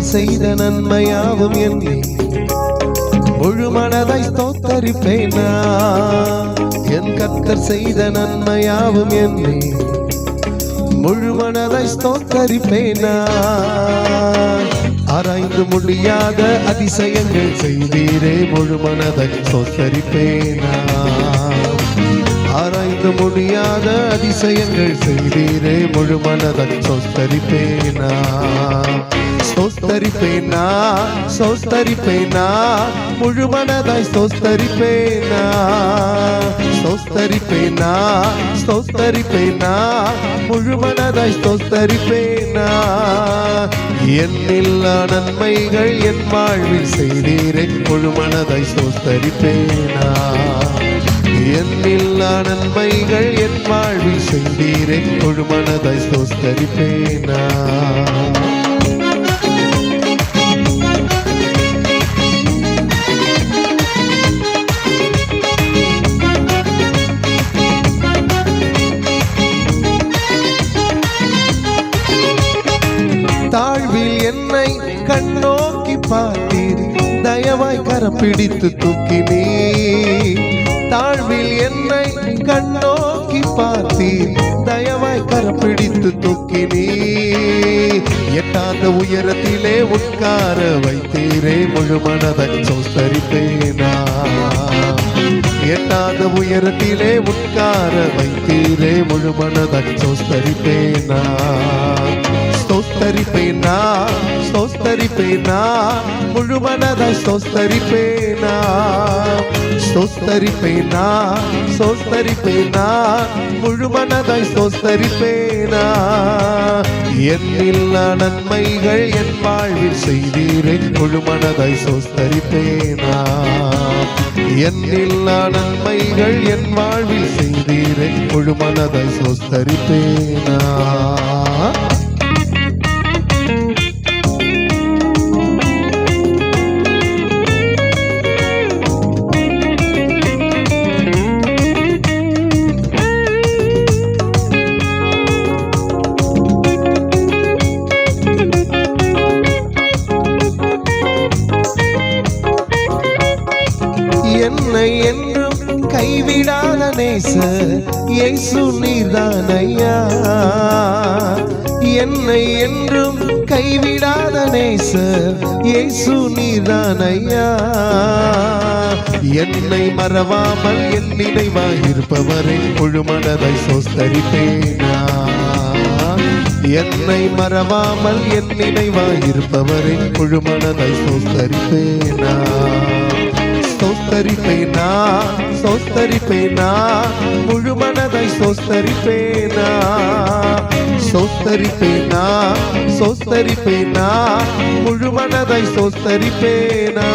கர்த்தர் செய்த நன்மையாவும் என்னை முழு மனதை ஸ்தோத்தரிப்பேனா? என் கத்தர் செய்த நன்மையாவும் என்னை முழு மனதை ஸ்தோத்தரிப்பேனா? ஆராய்ந்து முடியாத அதிசயங்கள் செய்தீரே முழு மனதை ஸ்தோத்தரிப்பேனா? ஆராய்ந்து முடியாத அதிசயங்கள் செய்தீரே முழு மனதை ஸ்தோத்தரிப்பேனா ஸ்தோத்தரிப்பேனா ஸ்தோத்தரிப்பேனா முழு மனதாய் ஸ்தோத்தரிப்பேனா ஸ்தோத்தரிப்பேனா ஸ்தோத்தரிப்பேனா முழு மனதாய் ஸ்தோத்தரிப்பேனா என்னில்லா நன்மைகள் என் வாழ்வில் செய்தீரை முழு மனதாய் ஸ்தோத்தரிப்பேனா என்னில்லா நன்மைகள் என் வாழ்வில் செய்தீரே முழு மனதாய் ஸ்தோத்தரிப்பேனா? தாழ்வில் என்னை கண்ணோக்கி பார்த்தீர். தயவாய் கரம் பிடித்து தூக்கினே தாழ்வில் என்னை கண்ணோக்கி பார்த்தீர். தயவாய் கரம் பிடித்து தூக்கினே எட்டாத உயரத்திலே உட்கார வைத்தீரே முழு மனதை சோஸ்தரிப்பேனா எட்டாத உயரத்திலே உட்கார வைத்தீரே முழு மனதை சோஸ்தரிப்பேனா ஸ்தோத்தரிப்பேனா ஸ்தோத்தரிப்பேனா முழு மனதாய் ஸ்தோத்தரிப்பேனா ஸ்தோத்தரிப்பேனா ஸ்தோத்தரிப்பேனா முழு மனதாய் ஸ்தோத்தரிப்பேனா என்னில்லா நன்மைகள் என் வாழ்வில் செய்தீரை முழு மனதாய் ஸ்தோத்தரிப்பேனா என்னில்லா நன்மைகள் என் வாழ்வில் செய்தீரை முழு மனதாய் என்னை என்றும் கைவிடாத நேச இயேசு நீர்தான் ஐயா என்னை என்றும் கைவிடாத நேச இயேசு நீர்தான் ஐயா என்னை மறவாமல் என் நினைவாயிருப்பவரை முழு சோஸ்தரிப்பேனா? என்னை மறவாமல் என் நினைவாயிருப்பவரை முழுமனதை சோஸ்தரிப்பேனா? சோஸ்தரிப்பேனா சோஸ்தரிப்பேனா முழு மனதை சோஸ்தரிப்பேனா சோஸ்தரிப்பேனா சோஸ்தரிப்பேனா முழு மனதை சோஸ்தரிப்பேனா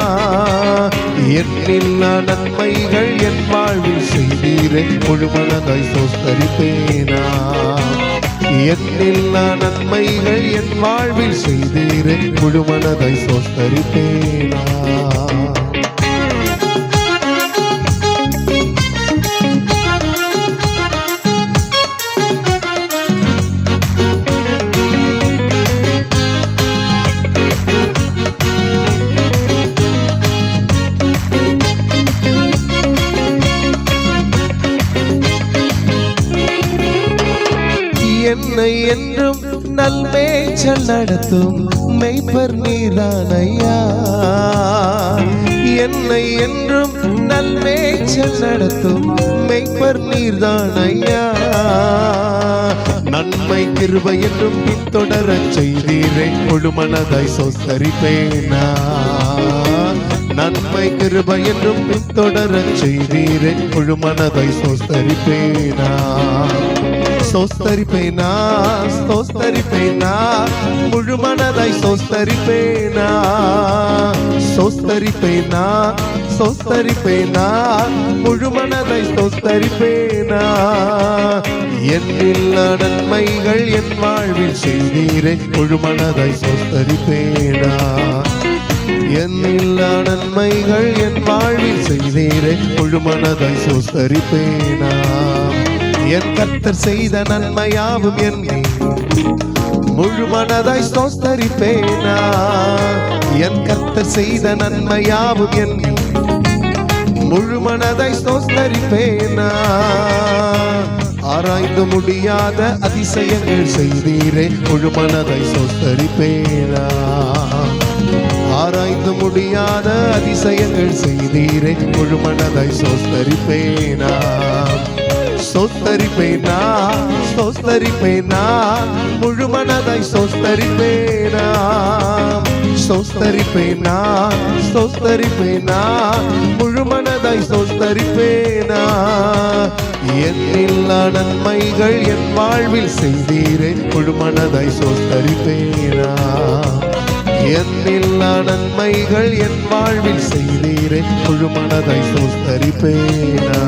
என்னில்லா நன்மைகள் என் வாழ்வில் செய்தீரே முழு மனதை சோஸ்தரிப்பேனா என்னில்லா நன்மைகள் என் வாழ்வில் செய்தீரே முழு மனதை சோஸ்தரிப்பேனா என்னை என்றும் நல்மேச்சல் நடத்தும் மெய்ப்பர் நீதான் ஐயா என்னை என்றும் நல்மேச்சல் நடத்தும் மெய்ப்பர் நீர்தான் ஐயா நன்மை கிருபை என்றும் பின்தொடர செய்தீரே முழு மனதாய் சொத்தரிப்பேனா? நன்மை கிருபை என்றும் பின்தொடர செய்தீரே முழு மனதை சொத்தரிப்பேனா? சோஸ்தரிப்பேனா சோஸ்தரிப்பேனா முழு மனதாய் சோஸ்தரிப்பேனா சோஸ்தரிப்பேனா சோஸ்தரிப்பேனா முழு மனதாய் சோஸ்தரிப்பேனா என்னில் நன்மைகள் என் வாழ்வில் செய்தீரே முழு மனதாய் சோஸ்தரிப்பேனா என்னில் நன்மைகள் என் வாழ்வில் செய்தீரே முழு மனதாய் சோஸ்தரிப்பேனா என் கர்த்தர் செய்த நன்மையாவும் என்னை முழு மனதாய் ஸ்தோத்தரிப்பேனா. என் கர்த்தர் செய்த நன்மையாவும் என் முழு மனதாய் ஸ்தோத்தரிப்பேனா. ஆராய்ந்து முடியாத அதிசயங்கள் செய்தீரே முழு மனதை ஸ்தோத்தரிப்பேனா. ஆராய்ந்து முடியாத அதிசயங்கள் செய்தீரே முழு மனதை சோஸ்தரிப்பேனா சோஸ்தரிப்பேனா சோஸ்தரிப்பேனா முழு மனதாய் சோஸ்தரிப்பேனா சோஸ்தரிப்பேனா சோஸ்தரிப்பேனா முழு மனதாய் சோஸ்தரிப்பேனா என்னில்லா நன்மைகள் என் வாழ்வில் செய்தீரே முழு மனதாய் சோஸ்தரிப்பேனா என்னில்லா நன்மைகள் என் வாழ்வில் செய்தீரே முழு மனதை சோஸ்தரிப்பேனா